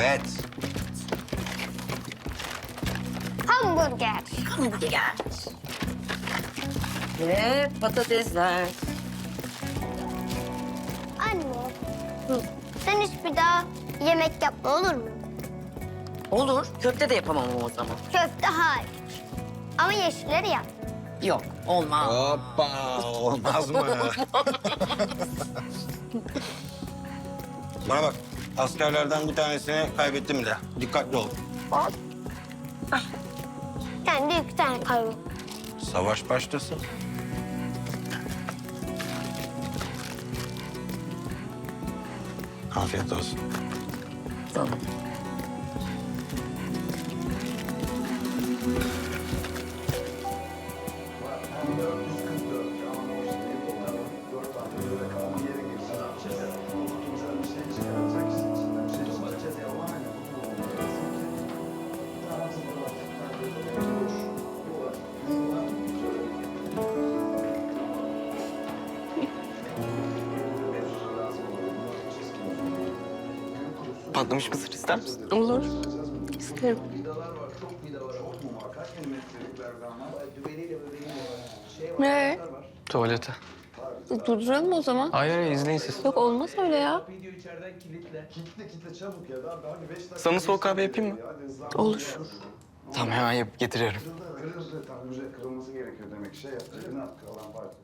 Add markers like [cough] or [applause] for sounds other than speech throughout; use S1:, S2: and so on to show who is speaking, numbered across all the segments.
S1: Evet.
S2: Hamburger.
S3: Hamburger. Ve patatesler.
S2: Anne. Sen hiç bir daha yemek yapma olur mu?
S3: Olur. Köfte de yapamam o zaman.
S2: Köfte hariç. Ama yeşilleri yap.
S3: Yok olmaz.
S1: Hoppa olmaz mı? [laughs] Bana bak askerlerden bir tanesini kaybettim de. Dikkatli ol.
S2: Sen de iki tane kaybol.
S1: Savaş başlasın. Afiyet olsun.
S3: Tamam.
S4: Patlamış mısır ister misin?
S5: Olur. İsterim. Ne?
S4: Tuvalete.
S5: Durduralım o zaman.
S4: Hayır hayır izleyin siz.
S5: Yok olmaz öyle ya.
S4: Sana soğuk kahve yapayım mı?
S5: Olur.
S4: Tamam hemen yapıp getiriyorum.
S6: Güzel kırılması gerekiyor demek şey yaptı. Ne yaptı kalan parça?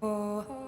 S6: 哦。